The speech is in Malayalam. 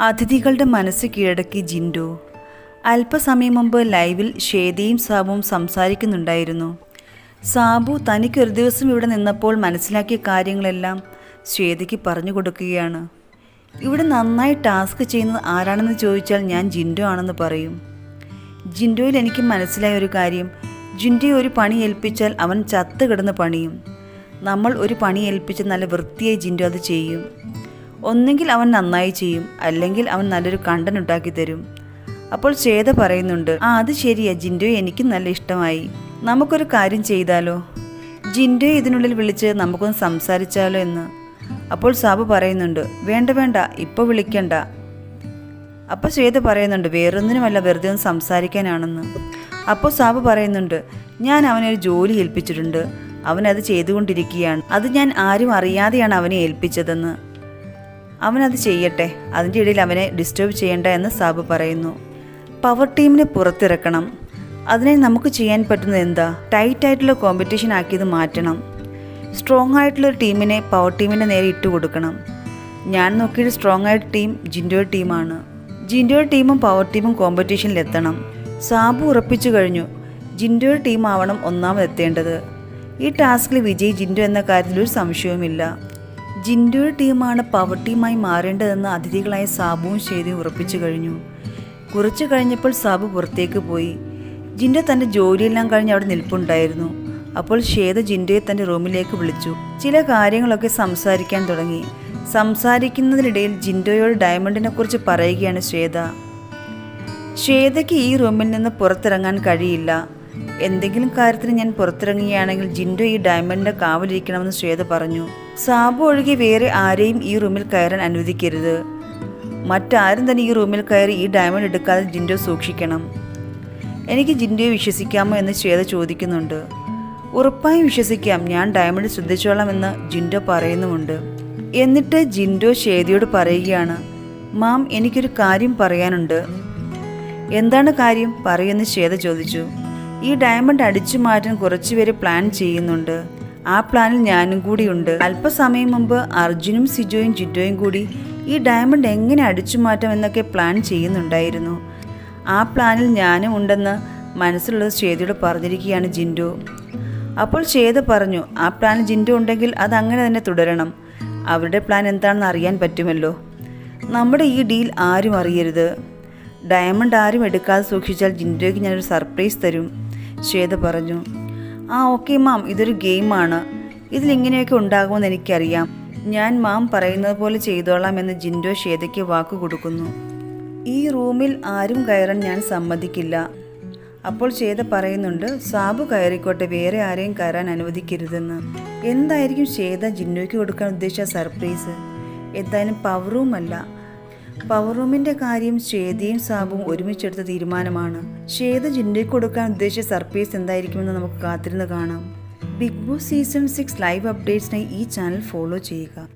അതിഥികളുടെ മനസ്സ് കീഴടക്കി ജിൻഡു. അല്പസമയം മുമ്പ് ലൈവിൽ ഷേദയും സാബുവും സംസാരിക്കുന്നുണ്ടായിരുന്നു. സാബു തനിക്കൊരു ദിവസം ഇവിടെ നിന്നപ്പോൾ മനസ്സിലാക്കിയ കാര്യങ്ങളെല്ലാം ശ്വേതയ്ക്ക് പറഞ്ഞു കൊടുക്കുകയാണ്. ഇവിടെ നന്നായി ടാസ്ക് ചെയ്യുന്നത് ആരാണെന്ന് ചോദിച്ചാൽ ഞാൻ ജിൻഡു ആണെന്ന് പറയും. ജിൻഡോയിൽ എനിക്ക് മനസ്സിലായ ഒരു കാര്യം ജിൻഡോയെ ഒരു പണി ഏൽപ്പിച്ചാൽ അവൻ ചത്ത് കിടന്ന് പണിയും. നമ്മൾ ഒരു പണി ഏൽപ്പിച്ച് നല്ല വൃത്തിയായി ജിൻഡോ അത് ചെയ്യും. ഒന്നെങ്കിൽ അവൻ നന്നായി ചെയ്യും അല്ലെങ്കിൽ അവൻ നല്ലൊരു കണ്ടൻ ഉണ്ടാക്കി തരും. അപ്പോൾ ശ്വേത പറയുന്നുണ്ട് ആ അത് ശരിയാ ജിൻഡോ എനിക്ക് നല്ല ഇഷ്ടമായി. നമുക്കൊരു കാര്യം ചെയ്താലോ? ജിൻഡോ ഇതിനുള്ളിൽ വിളിച്ച് നമുക്കൊന്ന് സംസാരിച്ചാലോ എന്ന്. അപ്പോൾ സാബു പറയുന്നുണ്ട് വേണ്ട വേണ്ട ഇപ്പോൾ വിളിക്കണ്ട. അപ്പോൾ ശ്വേത പറയുന്നുണ്ട് വേറൊന്നിനുമല്ല വെറുതെ ഒന്ന് സംസാരിക്കാനാണെന്ന്. അപ്പോൾ സാബു പറയുന്നുണ്ട് ഞാൻ അവനൊരു ജോലി ഏൽപ്പിച്ചിട്ടുണ്ട്. അവനത് ചെയ്തുകൊണ്ടിരിക്കുകയാണ്. അത് ഞാൻ ആരും അറിയാതെയാണ് അവനെ ഏൽപ്പിച്ചതെന്ന്. അവനത് ചെയ്യട്ടെ. അതിന്റെ ഇടയിൽ അവനെ ഡിസ്റ്റർബ് ചെയ്യണ്ട എന്ന് സാബ് പറയുന്നു. പവർ ടീമിനെ പുറത്തിറക്കണം. അതിനെ നമുക്ക് ചെയ്യാൻ പറ്റുന്നത് എന്താ? ടൈറ്റ് ആയിട്ടുള്ള കോമ്പറ്റീഷൻ ആക്കിയത് മാറ്റണം. സ്ട്രോങ് ആയിട്ടുള്ള ഒരു ടീമിനെ പവർ ടീമിന്റെ നേരെ ഇട്ട് കൊടുക്കണം. ഞാൻ നോക്കിയിട്ട് സ്ട്രോങ് ആയിട്ട് ടീം ജിൻഡോ ടീമാണ് ജിൻഡോ ടീമും പവർ ടീമും കോമ്പറ്റീഷനിൽ എത്തണം. സാബു ഉറപ്പിച്ചു കഴിഞ്ഞു. ജിൻഡോ ടീം ആവണം ഒന്നാമത് എത്തേണ്ടത് ഈ ടാസ്കിൽ വിജയ് ജിൻഡോ എന്ന കാര്യത്തിൽ ഒരു സംശയവുമില്ല. ജിൻഡോ ടീമാണ് പവർ ടീമായി മാറേണ്ടതെന്ന് അതിഥികളായ സാബുവും ശേതയും ഉറപ്പിച്ചു കഴിഞ്ഞു. കുറച്ചു കഴിഞ്ഞപ്പോൾ സാബു പുറത്തേക്ക് പോയി. ജിൻഡോ തന്റെ ജോലിയെല്ലാം കഴിഞ്ഞ് അവിടെ നിൽപ്പുണ്ടായിരുന്നു. അപ്പോൾ ഷേദ ജിൻഡോയെ തന്റെ റൂമിലേക്ക് വിളിച്ചു. ചില കാര്യങ്ങളൊക്കെ സംസാരിക്കാൻ തുടങ്ങി. സംസാരിക്കുന്നതിനിടയിൽ ജിൻഡോയോട് ഡയമണ്ടിനെ കുറിച്ച് പറയുകയാണ് ശ്വേത. ശ്വേതയ്ക്ക് ഈ റൂമിൽ നിന്ന് പുറത്തിറങ്ങാൻ കഴിയില്ല. എന്തെങ്കിലും കാര്യത്തിന് ഞാൻ പുറത്തിറങ്ങുകയാണെങ്കിൽ ജിൻഡോ ഈ ഡയമണ്ടിന്റെ കാവലിരിക്കണമെന്ന് ശ്വേത പറഞ്ഞു. സാബു ഒഴികെ വേറെ ആരെയും ഈ റൂമിൽ കയറാൻ അനുവദിക്കരുത്. മറ്റാരും തന്നെ ഈ റൂമിൽ കയറി ഈ ഡയമണ്ട് എടുക്കാതെ ജിൻഡോ സൂക്ഷിക്കണം. എനിക്ക് ജിൻഡോയെ വിശ്വസിക്കാമോ എന്ന് ശ്വേത ചോദിക്കുന്നുണ്ട്. ഉറപ്പായും വിശ്വസിക്കാം. ഞാൻ ഡയമണ്ട് ശ്രദ്ധിച്ചോളാം എന്ന് ജിൻഡോ പറയുന്നുമുണ്ട്. എന്നിട്ട് ജിൻഡോ ശ്വേതയോട് പറയുകയാണ് മാം എനിക്കൊരു കാര്യം പറയാനുണ്ട്. എന്താണ് കാര്യം? പറയുമെന്ന് ശ്വേത ചോദിച്ചു. ഈ ഡയമണ്ട് അടിച്ചു മാറ്റാൻ കുറച്ചുപേര് പ്ലാൻ ചെയ്യുന്നുണ്ട്. ആ പ്ലാനിൽ ഞാനും കൂടിയുണ്ട് അല്പസമയം മുമ്പ് അർജുനും സിജോയും ജിറ്റോയും കൂടി ഈ ഡയമണ്ട് എങ്ങനെ അടിച്ചു മാറ്റാം എന്നൊക്കെ പ്ലാൻ ചെയ്യുന്നുണ്ടായിരുന്നു. ആ പ്ലാനിൽ ഞാനും ഉണ്ടെന്ന് മനസ്സിലുള്ളത് ശ്വേതയോട് പറഞ്ഞിരിക്കുകയാണ് ജിൻഡു. അപ്പോൾ ശ്വേത പറഞ്ഞു ആ പ്ലാൻ ജിൻഡു ഉണ്ടെങ്കിൽ അത് അങ്ങനെ തന്നെ തുടരണം. അവരുടെ പ്ലാൻ എന്താണെന്ന് അറിയാൻ പറ്റുമല്ലോ. നമ്മുടെ ഈ ഡീൽ ആരും അറിയരുത്. ഡയമണ്ട് ആരും എടുക്കാതെ സൂക്ഷിച്ചാൽ ജിൻഡോയ്ക്ക് ഞാനൊരു സർപ്രൈസ് തരും. ശ്വേത പറഞ്ഞു ആ ഓക്കെ മാം ഇതൊരു ഗെയിമാണ്. ഇതിലിങ്ങനെയൊക്കെ ഉണ്ടാകുമെന്ന് എനിക്കറിയാം. ഞാൻ മാം പറയുന്നത് പോലെ ചെയ്തോളാം എന്ന് ജിൻഡോ ശ്വേതയ്ക്ക് വാക്കു കൊടുക്കുന്നു. ഈ റൂമിൽ ആരും കയറാൻ ഞാൻ സമ്മതിക്കില്ല. അപ്പോൾ ശ്വേത പറയുന്നുണ്ട് സാബു കയറിക്കോട്ടെ വേറെ ആരെയും കയറാൻ അനുവദിക്കരുതെന്ന്. എന്തായിരിക്കും ശ്വേത ജിൻഡോയ്ക്ക് കൊടുക്കാൻ ഉദ്ദേശിച്ച സർപ്രൈസ്? എന്തായാലും അല്ല പവർ റൂമിന്റെ കാര്യം ശ്വേതയും സാബുവും ഒരുമിച്ചെടുത്ത തീരുമാനമാണ്. ശ്വേത ജിൻഡയ്ക്ക് കൊടുക്കാൻ ഉദ്ദേശിച്ച സർപ്രൈസ് എന്തായിരിക്കുമെന്ന് നമുക്ക് കാത്തിരുന്ന് കാണാം. Bigg Boss season six live അപ്ഡേറ്റ്സിനായി ഈ ചാനൽ ഫോളോ ചെയ്യുക.